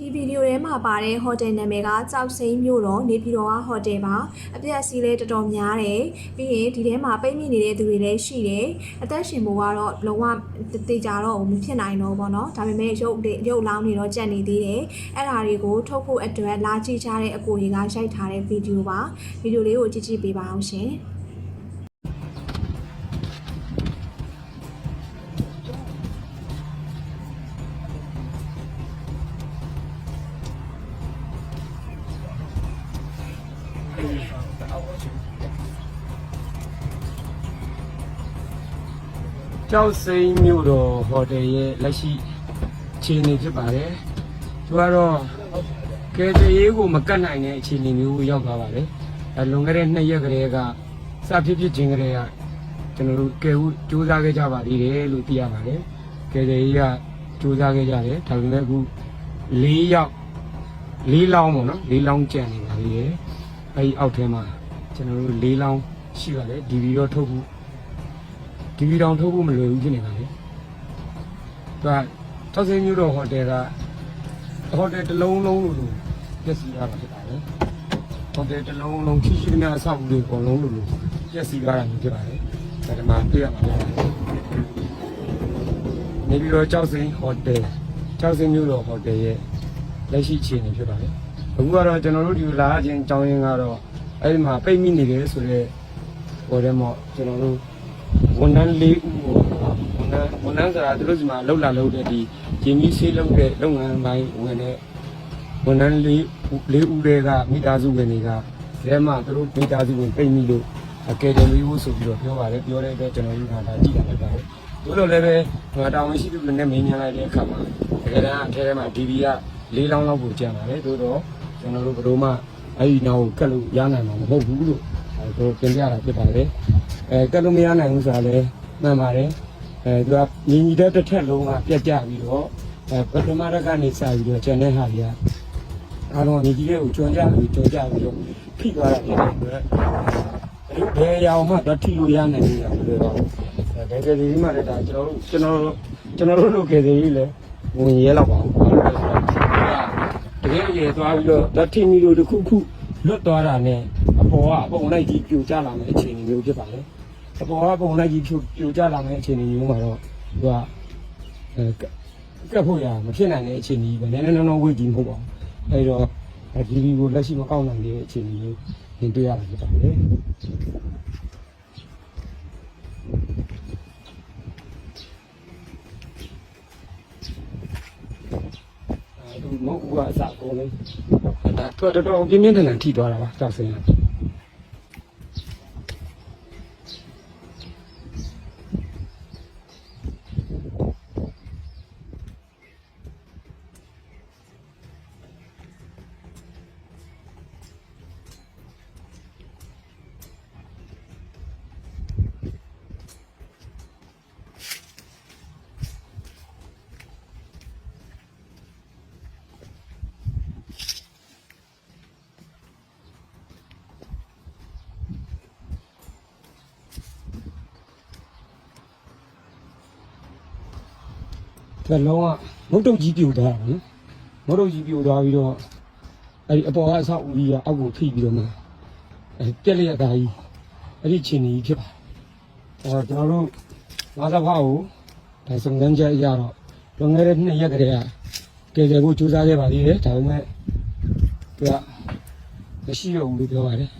ဒီဗီဒီယိုထဲမှာပါတဲ့ဟိုတယ်နာမည်ကကြောက်စိမ့်မြို့တော်နေပြည်တော်ကဟိုတယ်ပါအပြည့်အစည်းလည်းတော်တော်များတယ်ပြီးရင်ဒီထဲမှာပိတ်မိနေတဲ့သူတွေလည်းရှိတယ်အသက်ရှင်ဖို့ကတော့လုံးဝတေချာတော့မဖြစ်နိုင်တော့ဘောနော်ဒါပေမဲ့ရုပ်ရုပ်လောင်းနေတော့ကြက်နေသေးတယ်အဲ့ဒါတွေကိုထုတ်ဖို့အတွက်လာကြည့်ကြတဲ့အကိုတွေကရိုက်ထားတဲ့ဗီဒီယိုပါဗီဒီယိုလေးကိုကြည့်ကြည့်ပေးပါအောင်ရှင် ကျောက်စိမ်းမြို့တော်ဟိုတယ်ရဲ့လက်ရှိအခြေအနေဖြစ်ပါတယ်သူကတော့ကဲတရေးကိုမကတ်နိုင်တဲ့အခြေအနေမျိုးရောက်သွားပါတယ်အဲလွန်ခဲ့တဲ့နှစ်ရက်ကလေးကစဖြစ်ဖြစ်ချင်းကလေးကကျွန်တော်တို့ကဲဦးစူးစမ်းခဲ့ကြပါသေးတယ်လို့သိရပါတယ်ကဲတရေးကစူးစမ်းခဲ့ကြတယ်ဒါပေမဲ့အခု၄ရောက်၄လောင်းပေါ့နော်၄လောင်းကြံနေပါသေးတယ် အဲဒီအောက်ထဲမှာကျွန်တော်တို့၄လောင်းရှိပါတယ်ဒီဗီတော့ထုတ်ဖို့ဒီဗီတောင်ထုတ်ဖို့မလွယ်ဘူးဖြစ်နေပါလေ။သူကတောက်စင်းမြို့တော်ဟိုတယ်ကဟိုတယ်တစ်လုံးလုံးလို့လို့ပြည့်စည်ရတာဖြစ်ပါလေ။ဟိုတယ်တစ်လုံးလုံးချီရှိနေအဆောက်အဦတွေအကုန်လုံးလို့လို့ပြည့်စည်ရတာမျိုးဖြစ်ပါလေ။ဒါကမှပြရပါမယ်။နေပြီးတော့ကြောက်စင်းဟိုတယ်ကြောက်စင်းမြို့တော်ဟိုတယ်ရဲ့လက်ရှိအခြေအနေဖြစ်ပါလေ။ အခုကတော့ကျွန်တော်တို့ဒီလာခြင်းအကြောင်းရင်းကတော့အဲ့ဒီမှာပိတ်မိနေတယ်ဆိုတော့ဟိုတယ်မှာကျွန်တော်တို့ဝန်ထမ်း၄ဦးကိုဝန်ထမ်းဝန်ထမ်းဆိုတာသူတို့စီမှာလောက်လာလောက်တဲ့ဒီဂျင်းကြီးဆေးလောက်တဲ့လုပ်ငန်းပိုင်းဝင်တဲ့ဝန်ထမ်း၄၄ဦးတွေကမိသားစုဝင်တွေကအဲမှာသူတို့မိသားစုဝင်ပြင်မိလို့အကယ်ဒမီကိုဆိုပြီးတော့ပြောပါတယ်ပြောတဲ့အတွက်ကျွန်တော်တို့ကဒါကြည့်တာဖြစ်ပါတယ်တို့လိုလည်းပဲဟိုတာဝန်ရှိသူတွေနဲ့မင်းများလိုက်တဲ့အခါမှာတကယ်တမ်းအထဲထဲမှာ DV က၄လောင်းလောက်ကိုကျန်ပါတယ်တို့တော့ ကျွန်တော်တို့ဘယ်လိုမှအဲ့ဒီနောက်ကိုကတ်လို့ရနိုင်မှာမဟုတ်ဘူးလို့အဲတို့ပြင်ပြတာဖြစ်ပါတယ်အဲကတ်လို့မရနိုင်ဘူးဆိုတာလည်းမှန်ပါတယ်အဲသူကညီညီတဲ့တစ်ထက်လုံးကပြတ်ကြပြီးတော့အဲပထမရက်ကနေစပြီးတော့ကျန်တဲ့ဟာတွေကအားလုံးညီကြီးတဲ့ကိုကျွမ်းကြပြီးကျွမ်းကြပြီးတော့ဖိသွားတာဖြစ်တဲ့အတွက်ဘယ်ရောင်မှတော့ထိလို့ရနိုင်ဘူးလားလို့တော့အဲကဲကဲဒီမှာလည်းဒါကျွန်တော်တို့ကျွန်တော်တို့ကျွန်တော်တို့လိုကဲသေးကြီးလည်းဝင်ရဲတော့ပါဘူး တကယ်ရေသွားပြီးတော့ဓာတ်ထိမီလို့တစ်ခုခုလွတ်သွားတာနဲ့အပေါ်ကအပုံလိုက်ကြီးပြိုကျလာမယ့်အခြေအနေမျိုးဖြစ်ပါလေအပေါ်ကပုံလိုက်ကြီးဖြိုပြိုကျလာမယ့်အခြေအနေမျိုးမှာတော့သူကအဲကပ်ဖို့ရမဖြစ်နိုင်တဲ့အခြေအနေပဲနည်းနည်းနောနောဝေ့ကြည့်မဟုတ်ပါဘူးအဲဒီတော့ဒီဒီကိုလက်ရှိမကောက်နိုင်တဲ့အခြေအနေမျိုးသင်တွေ့ရတာဖြစ်ပါလေ မဟုတ်ဘူးကအစကုန်လေးဒါတော့တော်တော်ပြင်းပြင်းထန်ထန်ထိသွားတာပါကြောက်စင်း ရဒီလုံးကမုတ်တုတ်ကြီးပြိုသွားတာနော်မုတ်တုတ်ကြီးပြိုသွားပြီးတော့အဲ့ဒီအပေါ်ကအဆောက်အဦကြီးကအောက်ကိုဖိပြီးတော့မှအဲ့ပြက်လျက်သားကြီးအဲ့ဒီချင်းကြီးဖြစ်ပါအဲကျွန်တော်တို့ငါးစဖားကိုဒါစုံစမ်းချက်အရတော့လွန်ခဲ့တဲ့နှစ်ရက်ကလေးကကယ်ဆယ်ဖို့ကြိုးစားခဲ့ပါသေးတယ်ဒါပေမဲ့သူကမရှိတော့ဘူးလို့ပြောပါတယ်